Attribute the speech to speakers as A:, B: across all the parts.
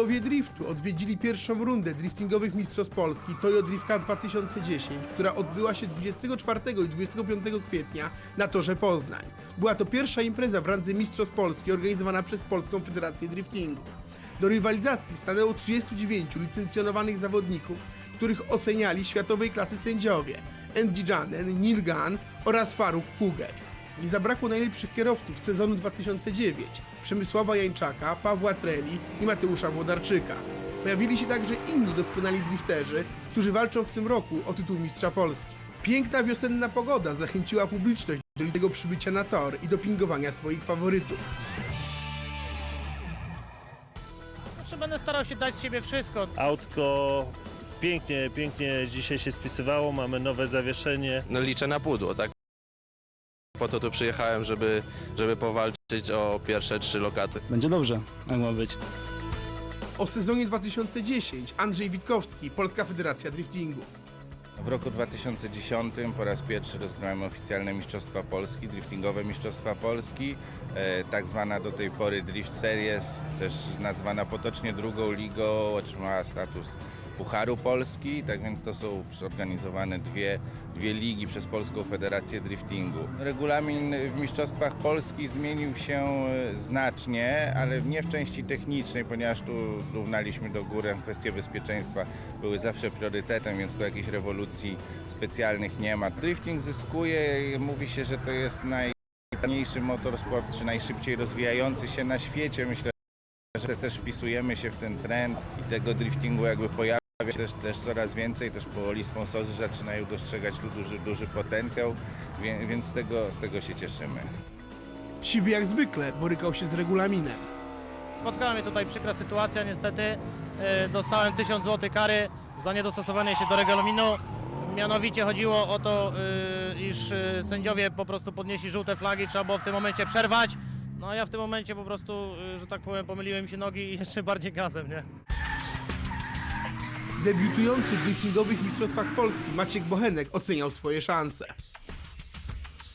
A: Królowie Driftu odwiedzili pierwszą rundę driftingowych Mistrzostw Polski Toyo Drift Cup 2010, która odbyła się 24 i 25 kwietnia na torze Poznań. Była to pierwsza impreza w randze Mistrzostw Polski organizowana przez Polską Federację Driftingu. Do rywalizacji stanęło 39 licencjonowanych zawodników, których oceniali światowej klasy sędziowie Andy Janen, Neil Gunn oraz Faruk Kugel. Nie zabrakło najlepszych kierowców z sezonu 2009 Przemysława Jańczaka, Pawła Treli i Mateusza Włodarczyka. Pojawili się także inni doskonali drifterzy, którzy walczą w tym roku o tytuł Mistrza Polski. Piękna wiosenna pogoda zachęciła publiczność do tego przybycia na tor i dopingowania swoich faworytów.
B: Znaczy będę starał się dać z siebie wszystko.
C: Autko pięknie, pięknie dzisiaj się spisywało, mamy nowe zawieszenie.
D: no liczę na pudło, tak? Po to tu przyjechałem, żeby, żeby powalczyć o pierwsze trzy lokaty.
E: Będzie dobrze, jak ma być.
A: O sezonie 2010 Andrzej Witkowski, Polska Federacja Driftingu.
F: W roku 2010 po raz pierwszy rozgrałem oficjalne Mistrzostwa Polski, driftingowe Mistrzostwa Polski, e, tak zwana do tej pory Drift Series, też nazwana potocznie drugą ligą, otrzymała status Pucharu Polski, tak więc to są zorganizowane dwie, dwie ligi przez Polską Federację Driftingu. Regulamin w Mistrzostwach Polski zmienił się e, znacznie, ale nie w części technicznej, ponieważ tu równaliśmy do góry kwestie bezpieczeństwa były zawsze priorytetem, więc tu jakichś rewolucji specjalnych nie ma. Drifting zyskuje, mówi się, że to jest najmniejszy motorsport, czy najszybciej rozwijający się na świecie. Myślę, że też wpisujemy się w ten trend i tego driftingu jakby pojawia też, też coraz więcej, też powoli sponsorzy zaczynają dostrzegać tu duży, duży potencjał, wie- więc z tego, z tego się cieszymy.
A: Siwy jak zwykle borykał się z regulaminem.
B: Spotkała mnie tutaj przykra sytuacja, niestety. E, Dostałem 1000 zł kary za niedostosowanie się do regulaminu. Mianowicie chodziło o to, e, iż e, sędziowie po prostu podnieśli żółte flagi, trzeba było w tym momencie przerwać. No a ja w tym momencie po prostu, e, że tak powiem, pomyliłem się nogi i jeszcze bardziej gazem, nie?
A: Debiutujący w driftingowych Mistrzostwach Polski Maciek Bochenek oceniał swoje szanse.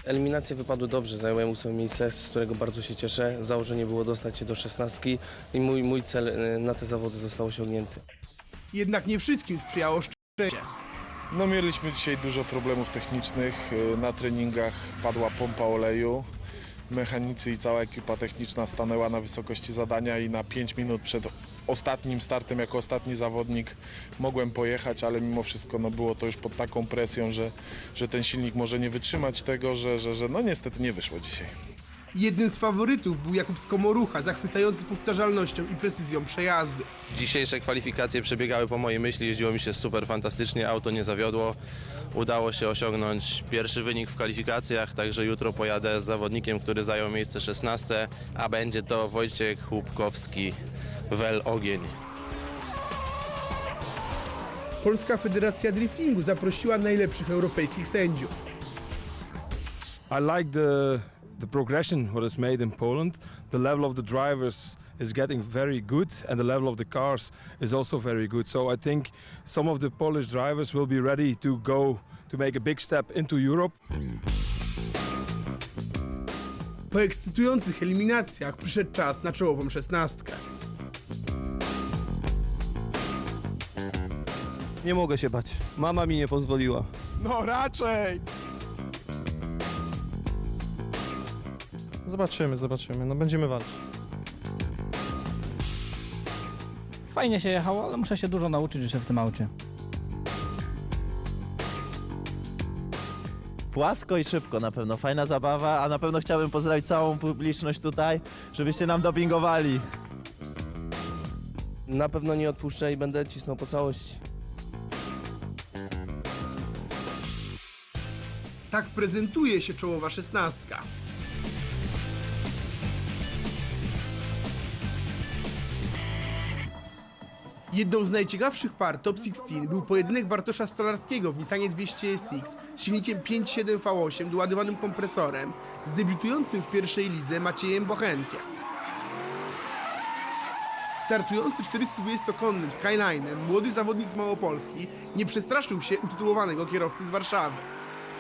G: Eliminacje wypadły dobrze, zająłem ósme miejsce, z którego bardzo się cieszę. Założenie było dostać się do szesnastki i mój, mój cel y, na te zawody został osiągnięty.
A: Jednak nie wszystkim sprzyjało szczęście.
H: No mieliśmy dzisiaj dużo problemów technicznych. Y, Na treningach padła pompa oleju. Mechanicy i cała ekipa techniczna stanęła na wysokości zadania i na 5 minut przed ostatnim startem jako ostatni zawodnik mogłem pojechać, ale mimo wszystko no, było to już pod taką presją, że, że ten silnik może nie wytrzymać tego, że, że, że no niestety nie wyszło dzisiaj.
A: Jednym z faworytów był Jakub Skomorucha, zachwycający powtarzalnością i precyzją przejazdu.
D: Dzisiejsze kwalifikacje przebiegały po mojej myśli, jeździło mi się super fantastycznie, auto nie zawiodło. Udało się osiągnąć pierwszy wynik w kwalifikacjach, także jutro pojadę z zawodnikiem, który zajął miejsce 16, a będzie to Wojciech Łupkowski, Wel Ogień.
A: Polska Federacja Driftingu zaprosiła najlepszych europejskich sędziów.
I: I like the the progression what is made in Poland. The level of the drivers is getting very good, and the level of the cars is also very good. So I think some of the Polish drivers will be ready to go to make a big step into Europe.
A: Po ekscytujących eliminacjach przyszedł czas na czołową szesnastkę.
E: Nie mogę się bać. Mama mi nie pozwoliła.
A: No raczej!
J: Zobaczymy, zobaczymy. No będziemy walczyć.
E: Fajnie się jechało, ale muszę się dużo nauczyć jeszcze w tym aucie.
K: Płasko i szybko na pewno. Fajna zabawa, a na pewno chciałbym pozdrowić całą publiczność tutaj, żebyście nam dopingowali.
G: Na pewno nie odpuszczę i będę cisnął po całości.
A: Tak prezentuje się czołowa szesnastka. Jedną z najciekawszych par Top 16 był pojedynek Bartosza Stolarskiego w Nissanie 200 SX z silnikiem 5.7 V8 doładowanym kompresorem z debiutującym w pierwszej lidze Maciejem Bochenkiem. Startujący 420-konnym Skylinem młody zawodnik z Małopolski nie przestraszył się utytułowanego kierowcy z Warszawy.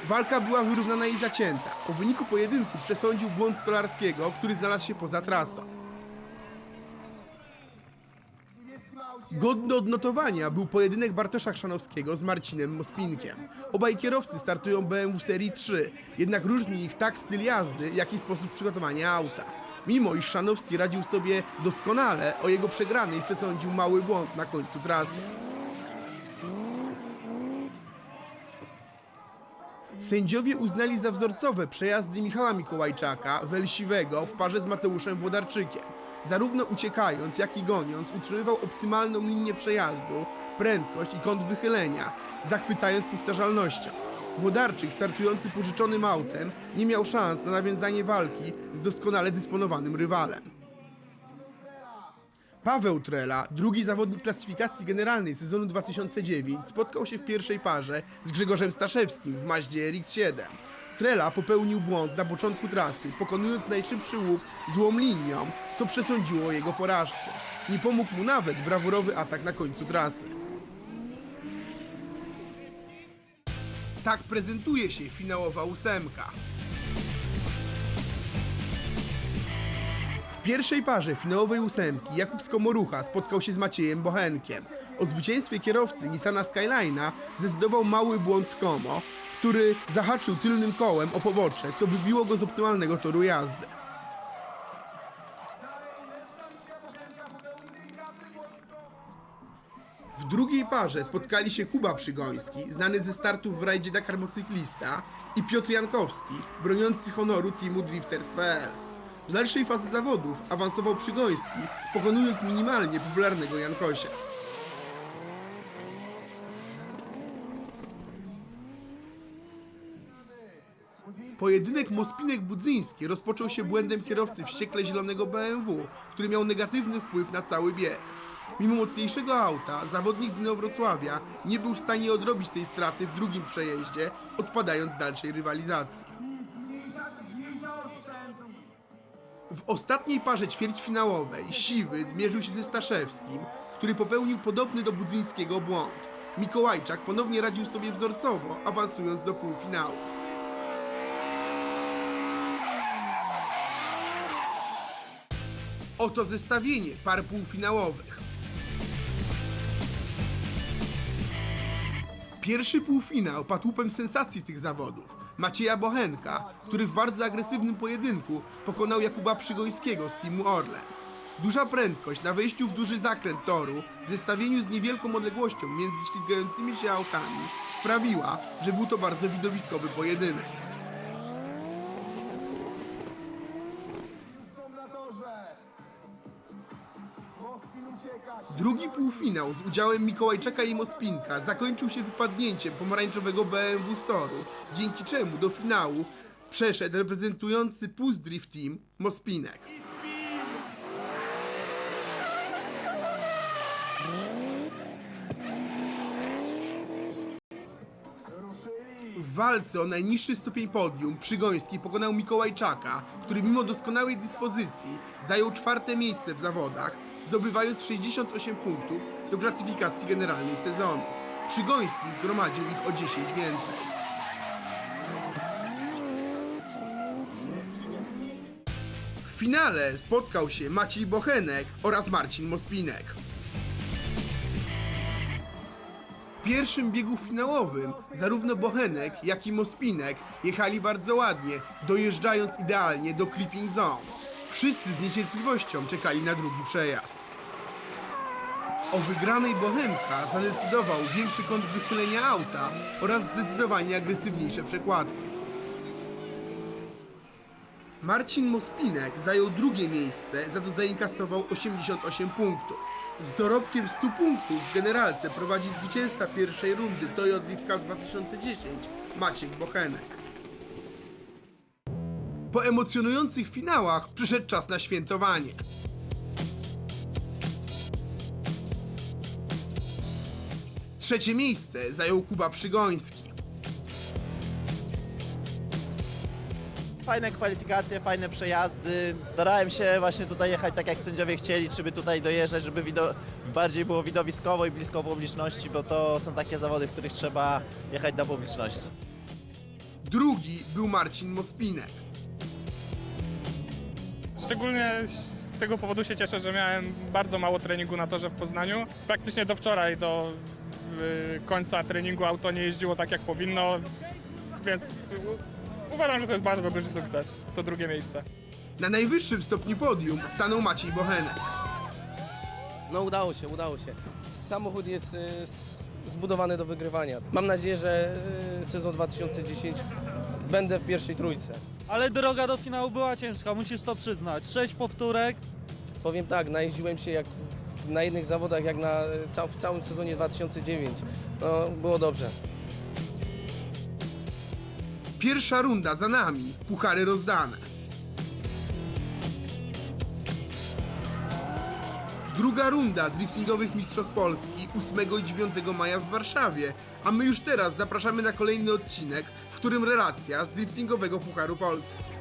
A: Walka była wyrównana i zacięta. Po wyniku pojedynku przesądził błąd Stolarskiego, który znalazł się poza trasą. Godny odnotowania był pojedynek Bartosza Chrzanowskiego z Marcinem Mospinkiem. Obaj kierowcy startują BMW serii 3, jednak różni ich tak styl jazdy, jak i sposób przygotowania auta. Mimo iż Chrzanowski radził sobie doskonale, o jego przegranej przesądził mały błąd na końcu trasy. Sędziowie uznali za wzorcowe przejazdy Michała Mikołajczaka, Welsiwego w parze z Mateuszem Włodarczykiem. Zarówno uciekając, jak i goniąc utrzymywał optymalną linię przejazdu, prędkość i kąt wychylenia, zachwycając powtarzalnością. Włodarczyk, startujący pożyczonym autem, nie miał szans na nawiązanie walki z doskonale dysponowanym rywalem. Paweł Trela, drugi zawodnik klasyfikacji generalnej sezonu 2009, spotkał się w pierwszej parze z Grzegorzem Staszewskim w Maździe RX-7. Trela popełnił błąd na początku trasy, pokonując najszybszy łuk złą linią, co przesądziło o jego porażce. Nie pomógł mu nawet brawurowy atak na końcu trasy. Tak prezentuje się finałowa ósemka. Pierwszej parze finałowej ósemki Jakub Skomorucha spotkał się z Maciejem Bochenkiem. O zwycięstwie kierowcy Nissana Skyline'a zdecydował mały błąd Skomo, który zahaczył tylnym kołem o pobocze, co wybiło go z optymalnego toru jazdy. W drugiej parze spotkali się Kuba Przygoński, znany ze startów w rajdzie Dakar Mocyklista i Piotr Jankowski, broniący honoru teamu Drifters.pl. Do dalszej fazy zawodów awansował Przygoński, pokonując minimalnie popularnego Jankosia. Pojedynek Mospinek-Budzyński rozpoczął się błędem kierowcy wściekle zielonego BMW, który miał negatywny wpływ na cały bieg. Mimo mocniejszego auta, zawodnik z Inowrocławia nie był w stanie odrobić tej straty w drugim przejeździe, odpadając z dalszej rywalizacji. W ostatniej parze ćwierćfinałowej Siwy zmierzył się ze Staszewskim, który popełnił podobny do Budzyńskiego błąd. Mikołajczak ponownie radził sobie wzorcowo, awansując do półfinału. Oto zestawienie par półfinałowych. Pierwszy półfinał padł łupem sensacji tych zawodów. Macieja Bochenka, który w bardzo agresywnym pojedynku pokonał Jakuba Przygońskiego z teamu Orlen. Duża prędkość na wejściu w duży zakręt toru w zestawieniu z niewielką odległością między ślizgającymi się autami sprawiła, że był to bardzo widowiskowy pojedynek. Drugi półfinał z udziałem Mikołajczaka i Mospinka zakończył się wypadnięciem pomarańczowego BMW Storu, dzięki czemu do finału przeszedł reprezentujący Puss Drift Team Mospinek. W walce o najniższy stopień podium Przygoński pokonał Mikołajczaka, który mimo doskonałej dyspozycji zajął czwarte miejsce w zawodach, zdobywając 68 punktów do klasyfikacji generalnej sezonu. Przygoński zgromadził ich o 10 więcej. W finale spotkał się Maciej Bochenek oraz Marcin Mospinek. W pierwszym biegu finałowym zarówno Bochenek, jak i Mospinek jechali bardzo ładnie, dojeżdżając idealnie do clipping zone. Wszyscy z niecierpliwością czekali na drugi przejazd. O wygranej Bochenka zadecydował większy kąt wychylenia auta oraz zdecydowanie agresywniejsze przekładki. Marcin Mospinek zajął drugie miejsce, za co zainkasował 88 punktów. Z dorobkiem 100 punktów w generalce prowadzi zwycięzca pierwszej rundy Toyo Drift Cup 2010 Maciek Bochenek. Po emocjonujących finałach przyszedł czas na świętowanie. Trzecie miejsce zajął Kuba Przygoński.
K: Fajne kwalifikacje, fajne przejazdy. Starałem się właśnie tutaj jechać tak jak sędziowie chcieli, żeby tutaj dojeżdżać, żeby bardziej było widowiskowo i blisko publiczności, bo to są takie zawody, w których trzeba jechać do publiczności.
A: Drugi był Marcin Mospinek.
L: Szczególnie z tego powodu się cieszę, że miałem bardzo mało treningu na torze w Poznaniu. Praktycznie do wczoraj, do y, końca treningu auto nie jeździło tak jak powinno, więc u- uważam, że to jest bardzo duży sukces. To drugie miejsce.
A: Na najwyższym stopniu podium stanął Maciej Bochenek.
G: No udało się, udało się. Samochód jest y, s- zbudowany do wygrywania. Mam nadzieję, że y, sezon 2010 będę w pierwszej trójce.
E: Ale droga do finału była ciężka, musisz to przyznać. Sześć powtórek.
G: Powiem tak, najeździłem się jak w- na jednych zawodach, jak na, ca- w całym sezonie 2009. No, było dobrze.
A: Pierwsza runda za nami, puchary rozdane. Druga runda driftingowych Mistrzostw Polski 8 i 9 maja w Warszawie, a my już teraz zapraszamy na kolejny odcinek, w którym relacja z driftingowego Pucharu Polski.